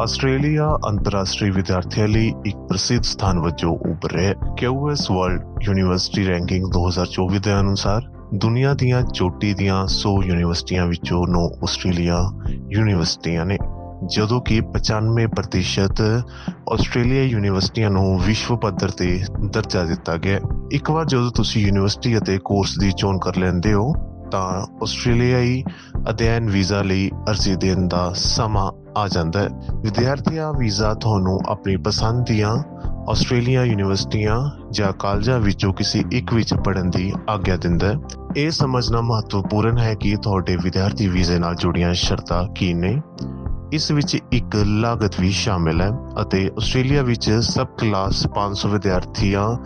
Australia ਅੰਤਰਰਾਸ਼ਟਰੀ ਵਿਦਿਆਰਥੀਆਂ ਲਈ ਇੱਕ ਪ੍ਰਸਿੱਧ ਸਥਾਨ ਵਜੋਂ ਉੱਭਰ ਰਿਹਾ ਹੈ ਕਿਊਐਸ ਵਰਲਡ ਯੂਨੀਵਰਸਿਟੀ ਰੈਂਕਿੰਗ 2024 ਦੇ ਅਨੁਸਾਰ ਦੁਨੀਆ ਦੀਆਂ ਚੋਟੀ ਦੀਆਂ 100 ਯੂਨੀਵਰਸਿਟੀਆਂ ਵਿੱਚੋਂ 9 ਆਸਟ੍ਰੇਲੀਆ ਯੂਨੀਵਰਸਿਟੀਆਂ ਨੇ, ਜਦੋਂ ਕਿ 95% ਆਸਟ੍ਰੇਲੀਆ ਯੂਨੀਵਰਸਿਟੀਆਂ ਨੂੰ ਵਿਸ਼ਵ ਪੱਧਰ ਤੇ ਦਰਜਾ ਦਿੱਤਾ ਗਿਆ ਹੈ। ਇੱਕ ਵਾਰ ਜਦੋਂ ਤੁਸੀਂ ਯੂਨੀਵਰਸਿਟੀ ਅਤੇ ਕੋਰਸ ਦੀ ਚੋਣ ਕਰ ਲੈਂਦੇ ਹੋ ਤਾਂ ਆਸਟ੍ਰੇਲੀਆਈ ਅਧਿਐਨ ਵੀਜ਼ਾ ਲਈ ਅਰਜ਼ੀ ਦੇਣ ਦਾ ਸਮਾਂ ਆ ਜਾਂਦਾ ਹੈ। ਵਿਦਿਆਰਥੀਆ ਵੀਜ਼ਾ ਤੁਹਾਨੂੰ ਆਪਣੀ ਪਸੰਦ ਦੀਆਂ ਆਸਟ੍ਰੇਲੀਆ ਯੂਨੀਵਰਸਿਟੀਆਂ ਜਾਂ ਕਾਲਜਾਂ ਵਿੱਚੋਂ ਕਿਸੇ ਇੱਕ ਵਿੱਚ ਪੜ੍ਹਨ ਦੀ ਆਗਿਆ ਦਿੰਦਾ ਹੈ। ਇਹ ਸਮਝਣਾ ਮਹੱਤਵਪੂਰਨ ਹੈ ਕਿ ਤੁਹਾਡੇ ਵਿਦਿਆਰਥੀ ਵੀਜ਼ੇ ਨਾਲ ਜੁੜੀਆਂ ਸ਼ਰਤਾਂ ਕੀ ਨੇ? ਇਸ ਵਿੱਚ ਇੱਕ ਲਾਗਤ ਵੀ ਸ਼ਾਮਿਲ ਹੈ ਅਤੇ ਆਸਟ੍ਰੇਲੀਆ ਵਿੱਚ ਸਬ ਕਲਾਸ 500 ਵਿਦਿਆਰਥੀਆਂ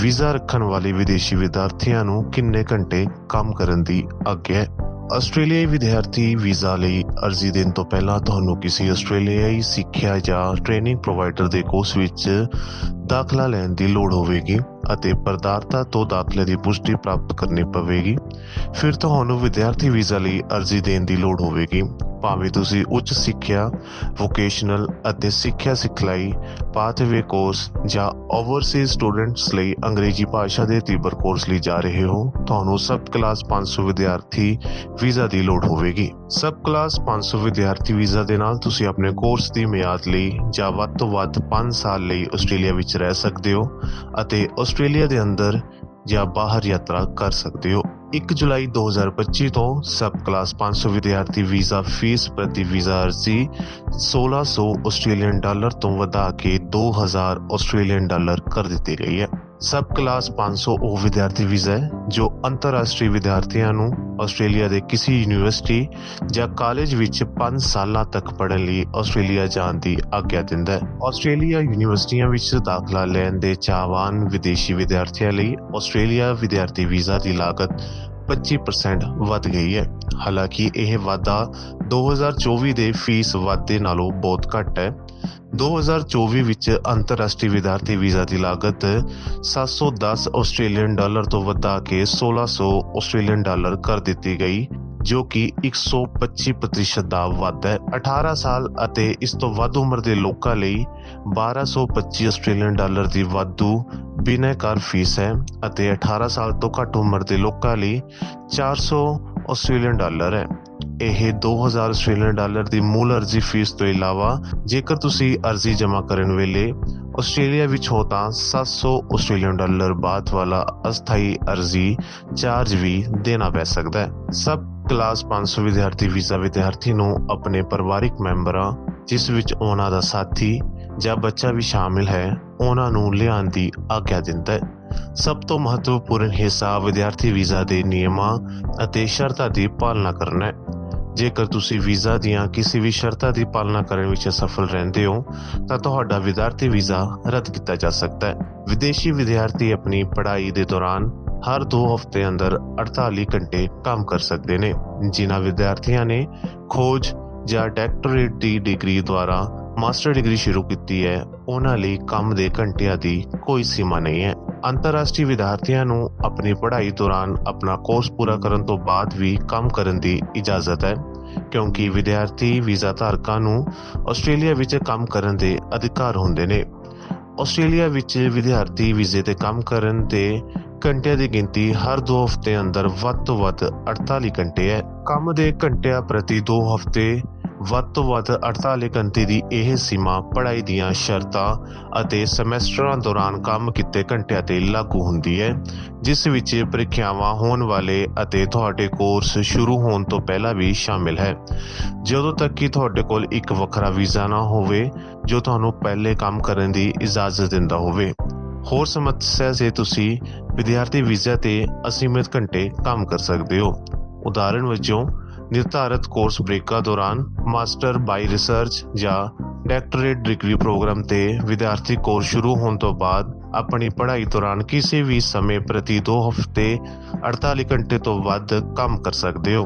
ਵੀਜ਼ਾ ਰੱਖਣ ਵਾਲੇ ਵਿਦੇਸ਼ੀ ਵਿਦਿਆਰਥੀਆਂ ਨੂੰ ਕਿੰਨੇ ਘੰਟੇ ਕੰਮ ਕਰਨ ਦੀ ਆਗਿਆ ਆਸਟ੍ਰੇਲੀਆਈ ਵਿਦਿਆਰਥੀ ਵੀਜ਼ਾ ਲਈ ਅਰਜ਼ੀ ਦੇਣ ਤੋਂ ਪਹਿਲਾਂ ਤੁਹਾਨੂੰ ਕਿਸੇ ਆਸਟ੍ਰੇਲੀਆਈ ਸਿੱਖਿਆ ਜਾਂ ਟ੍ਰੇਨਿੰਗ ਪ੍ਰੋਵਾਈਡਰ ਦੇ ਕੋਰਸ ਵਿੱਚ ਦਾਖਲਾ ਲੈਣ ਦੀ ਲੋੜ ਹੋਵੇਗੀ ਅਤੇ ਪਰਦਾਰਤਾ ਤੋਂ ਦਾਖਲੇ ਦੀ ਪੁਸ਼ਟੀ ਪ੍ਰਾਪਤ ਕਰਨੀ ਪਵੇਗੀ। ਫਿਰ ਤੁਹਾਨੂੰ ਵਿਦਿਆਰਥੀ ਵੀਜ਼ਾ ਲਈ ਅਰਜ਼ੀ ਦੇਣ ਦੀ ਲੋੜ ਹੋਵੇਗੀ। ਭਾਵੇਂ ਤੁਸੀਂ ਉੱਚ ਸਿੱਖਿਆ ਵੋਕੇਸ਼ਨਲ ਅਤੇ ਸਿੱਖਿਆ ਸਿਖਲਾਈ ਪਾਥਵੇ ਕੋਰਸ ਜਾਂ ਓਵਰਸੀਜ਼ ਸਟੂਡੈਂਟਸ ਲਈ ਅੰਗਰੇਜ਼ੀ ਭਾਸ਼ਾ ਦੇ ਤੀਬਰ ਕੋਰਸ ਲਈ ਜਾ ਰਹੇ ਹੋ, ਤੁਹਾਨੂੰ ਸਬ ਕਲਾਸ 500 ਵਿਦਿਆਰਥੀ ਵੀਜ਼ਾ ਦੀ ਲੋੜ ਹੋਵੇਗੀ। ਸਬ ਕਲਾਸ 500 ਵਿਦਿਆਰਥੀ ਵੀਜ਼ਾ ਦੇ ਨਾਲ ਤੁਸੀਂ ਆਪਣੇ ਕੋਰਸ ਦੀ ਮਿਆਦ ਲਈ ਜਾਂ ਵੱਧ ਤੋਂ ਵੱਧ 5 ਸਾਲ ਲਈ ਆਸਟ੍ਰੇਲੀਆ ਵਿੱਚ ਰਹਿ ਸਕਦੇ ਹੋ ਅਤੇ ਆਸਟ੍ਰੇਲੀਆ ਦੇ ਅੰਦਰ ਜਾਂ ਬਾਹਰ ਯਾਤਰਾ ਕਰ ਸਕਦੇ ਹੋ। 1 ਜੁਲਾਈ 2025 ਤੋਂ ਸਬ ਕਲਾਸ 500 ਵਿਦਿਆਰਥੀ ਵੀਜ਼ਾ, ਫੀਸ ਪ੍ਰਤੀ ਵੀਜ਼ਾ ਅਰਜ਼ੀ 1600 ਆਸਟ੍ਰੇਲੀਅਨ ਡਾਲਰ ਤੋਂ ਵਧਾ ਕੇ 2000 ਆਸਟ੍ਰੇਲੀਅਨ ਡਾਲਰ ਕਰ ਦਿੱਤੀ ਗਈ ਹੈ। ਸਬ ਕਲਾਸ 500 ਉਹ ਵਿਦਿਆਰਥੀ ਵੀਜ਼ਾ ਹੈ, ਜੋ ਅੰਤਰਰਾਸ਼ਟਰੀ ਵਿਦਿਆਰਥੀਆਂ ਨੂੰ ਆਸਟ੍ਰੇਲੀਆ ਦੇ ਕਿਸੇ ਯੂਨੀਵਰਸਿਟੀ ਜਾਂ ਕਾਲਜ ਵਿੱਚ 5 ਸਾਲਾਂ ਤੱਕ ਪੜ੍ਹਨ ਲਈ ਆਸਟ੍ਰੇਲੀਆ ਜਾਣ ਦੀ ਆਗਿਆ ਦਿੰਦਾ ਹੈ। ਆਸਟ੍ਰੇਲੀਆ ਯੂਨੀਵਰਸਿਟੀਆਂ ਵਿੱਚ ਦਾਖਲਾ ਲੈਣ ਦੇ ਚਾਹਵਾਨ ਵਿਦੇਸ਼ੀ ਵਿਦਿਆਰਥੀਆਂ ਲਈ ਆਸਟ੍ਰੇਲੀਆ ਵਿਦਿਆਰਥੀ ਵੀਜ਼ਾ ਦੀ ਲਾਗਤ 25% ਵੱਧ ਗਈ ਹੈ। ਹਾਲਾਂਕਿ ਇਹ ਵਾਧਾ 2024 ਦੇ ਫੀਸ ਵਾਧੇ ਨਾਲੋਂ ਬਹੁਤ ਘੱਟ ਹੈ। 2024 ਵਿੱਚ ਅੰਤਰਰਾਸ਼ਟਰੀ ਵਿਦਿਆਰਥੀ ਵੀਜ਼ਾ ਦੀ ਲਾਗਤ 710 ਆਸਟ੍ਰੇਲੀਅਨ ਡਾਲਰ ਤੋਂ ਵਧਾ ਕੇ 1600 ਆਸਟ੍ਰੇਲੀਅਨ ਡਾਲਰ ਕਰ ਦਿੱਤੀ ਗਈ, ਜੋ ਕਿ 125% ਦਾ ਵਾਧਾ ਹੈ। 18 ਸਾਲ ਅਤੇ ਇਸ ਤੋਂ ਵੱਧ ਉਮਰ ਦੇ ਲੋਕਾਂ ਲਈ 1225 ਆਸਟ੍ਰੇਲੀਅਨ ਡਾਲਰ ਦੀ ਵਾਧੂ ਬਿਨੈਕਾਰ ਫੀਸ ਹੈ ਅਤੇ 18 ਸਾਲ ਤੋਂ ਘੱਟ ਉਮਰ ਦੇ ਲੋਕਾਂ ਲਈ 400 ਆਸਟ੍ਰੇਲੀਅਨ ਡਾਲਰ ਹੈ। ਇਹ 2000 ਆਸਟ੍ਰੇਲੀਅਨ ਡਾਲਰ ਦੀ ਮੂਲ ਅਰਜ਼ੀ ਫੀਸ ਤੋਂ ਇਲਾਵਾ ਜੇਕਰ ਤੁਸੀਂ ਅਰਜ਼ੀ ਜਮ੍ਹਾਂ ਕਰਨ ਵੇਲੇ ਆਸਟ੍ਰੇਲੀਆ ਵਿੱਚ ਹੋ ਤਾਂ 700 ਆਸਟ੍ਰੇਲੀਅਨ ਡਾਲਰ ਬਾਅਦ ਵਾਲਾ ਅਸਥਾਈ ਅਰਜ਼ੀ ਚਾਰਜ ਵੀ ਦੇਣਾ ਪੈ ਸਕਦਾ ਹੈ। ਸਬ ਕਲਾਸ 500 ਵਿਦਿਆਰਥੀ ਵੀਜ਼ਾ ਵਿਦਿਆਰਥੀ ਨੂੰ ਆਪਣੇ ਪਰਿਵਾਰਿਕ ਮੈਂਬਰਾਂ, ਜਿਸ ਵਿੱਚ ਉਹਨਾਂ ਦਾ ਸਾਥੀ ਜਾਂ ਬੱਚਾ ਵੀ ਸ਼ਾਮਿਲ ਹੈ, ਉਹਨਾਂ ਨੂੰ ਲਿਆਉਣ ਦੀ ਆਗਿਆ ਦਿੰਦਾ ਹੈ। ਸਭ ਤੋਂ ਮਹੱਤਵਪੂਰਨ ਹਿੱਸਾ ਵਿਦਿਆਰਥੀ ਵੀਜ਼ਾ ਦੇ ਨਿਯਮਾਂ ਅਤੇ ਸ਼ਰਤਾਂ ਦੀ ਪਾਲਣਾ ਕਰਨਾ ਹੈ। ਜੇਕਰ ਤੁਸੀਂ ਵੀਜ਼ਾ ਦੀਆਂ ਕਿਸੇ ਵੀ ਸ਼ਰਤਾਂ ਦੀ ਪਾਲਣਾ ਕਰਨ ਵਿੱਚ ਅਸਫਲ ਰਹਿੰਦੇ ਹੋ, ਤਾਂ ਤੁਹਾਡਾ ਵਿਦਿਆਰਥੀ ਵੀਜ਼ਾ ਰੱਦ ਕੀਤਾ ਜਾ ਸਕਦਾ ਹੈ। ਵਿਦੇਸ਼ੀ ਵਿਦਿਆਰਥੀ ਆਪਣੀ ਪੜ੍ਹਾਈ ਦੇ ਦੌਰਾਨ ਹਰ 2 ਹਫ਼ਤੇ ਅੰਦਰ 48 ਘੰਟੇ ਕੰਮ ਕਰ ਸਕਦੇ ਨੇ। ਜਿਨ੍ਹਾਂ ਵਿਦਿਆਰਥੀਆਂ ਨੇ ਖੋਜ ਜਾਂ ਡਾਕਟਰੇਟ ਦੀ ਡਿਗਰੀ ਦੁਆਰਾ ਮਾਸਟਰ ਡਿਗਰੀ ਸ਼ੁਰੂ ਕੀਤੀ ਹੈ, ਉਹਨਾਂ ਲਈ ਕੰਮ ਦੇ ਘੰਟਿਆਂ ਦੀ ਕੋਈ ਸੀਮਾ ਨਹੀਂ ਹੈ। ਅੰਤਰਰਾਸ਼ਟਰੀ ਵਿਦਿਆਰਥੀਆਂ ਨੂੰ ਆਪਣੀ ਪੜ੍ਹਾਈ ਦੌਰਾਨ ਆਪਣਾ ਕੋਰਸ ਪੂਰਾ ਕਰਨ ਤੋਂ ਬਾਅਦ ਵੀ ਕੰਮ ਕਰਨ ਦੀ ਇਜਾਜ਼ਤ ਹੈ, ਕਿਉਂਕਿ ਵਿਦਿਆਰਥੀ ਵੀਜ਼ਾ ਧਾਰਕਾਂ ਨੂੰ ਆਸਟ੍ਰੇਲੀਆ ਵਿੱਚ ਕੰਮ ਕਰਨ ਦੇ ਅਧਿਕਾਰ ਹੁੰਦੇ ਨੇ। ਆਸਟ੍ਰੇਲੀਆ ਵਿੱਚ ਵਿਦਿਆਰਥੀ ਵੀਜ਼ੇ ਤੇ ਕੰਮ ਕਰਨ ਦੇ ਘੰਟਿਆਂ ਦੀ ਗਿਣਤੀ ਹਰ 2 ਹਫ਼ਤੇ ਅੰਦਰ ਵੱਧ ਤੋਂ ਵੱਧ 48 ਘੰਟੇ ਹੈ। ਕੰਮ ਦੇ ਘੰਟਿਆਂ ਪ੍ਰਤੀ 2 ਹਫ਼ਤੇ ਵੱਧ ਤੋਂ ਵੱਧ 48 ਘੰਟੇ ਦੀ ਇਹ ਸੀਮਾ ਪੜ੍ਹਾਈ ਦੀਆਂ ਸ਼ਰਤਾਂ ਅਤੇ ਸਮੈਸਟਰਾਂ ਦੌਰਾਨ ਕੰਮ ਕੀਤੇ ਘੰਟਿਆਂ ਤੇ ਲਾਗੂ ਹੁੰਦੀ ਹੈ, ਜਿਸ ਵਿੱਚ ਪ੍ਰੀਖਿਆਵਾਂ ਹੋਣ ਵਾਲੇ ਅਤੇ ਤੁਹਾਡੇ ਕੋਰਸ ਸ਼ੁਰੂ ਹੋਣ ਤੋਂ ਪਹਿਲਾਂ ਵੀ ਸ਼ਾਮਿਲ ਹੈ। ਜਦੋਂ ਤੱਕ ਕਿ ਤੁਹਾਡੇ ਕੋਲ ਇੱਕ ਵੱਖਰਾ ਵੀਜ਼ਾ ਨਾ ਹੋਵੇ, ਜੋ ਤੁਹਾਨੂੰ ਪਹਿਲੇ ਕੰਮ ਕਰਨ ਦੀ ਇਜਾਜ਼ਤ ਦਿੰਦਾ ਹੋਵੇ। ਹੋਰ ਸਮੱਸਿਆ ਜੇ ਤੁਸੀਂ ਵਿਦਿਆਰਥੀ ਵੀਜ਼ਾ ਤੇ ਅਸੀਮਿਤ ਘੰਟੇ ਕੰਮ ਕਰ ਸਕਦੇ ਹੋ। ਉਦਾਹਰਣ ਵਜੋਂ ਨਿਰਧਾਰਤ ਕੋਰਸ ਬ੍ਰੇਕਾਂ ਦੌਰਾਨ ਮਾਸਟਰ ਬਾਈ ਰਿਸਰਚ ਜਾਂ ਡਾਕਟਰੇਟ ਡਿਗਰੀ ਪ੍ਰੋਗਰਾਮ ਤੇ ਵਿਦਿਆਰਥੀ ਕੋਰਸ ਸ਼ੁਰੂ ਹੋਣ ਤੋਂ ਬਾਅਦ ਆਪਣੀ ਪੜ੍ਹਾਈ ਦੌਰਾਨ ਕਿਸੇ ਵੀ ਸਮੇਂ ਪ੍ਰਤੀ 2 ਹਫ਼ਤੇ 48 ਘੰਟੇ ਤੋਂ ਵੱਧ ਕੰਮ ਕਰ ਸਕਦੇ ਹੋ।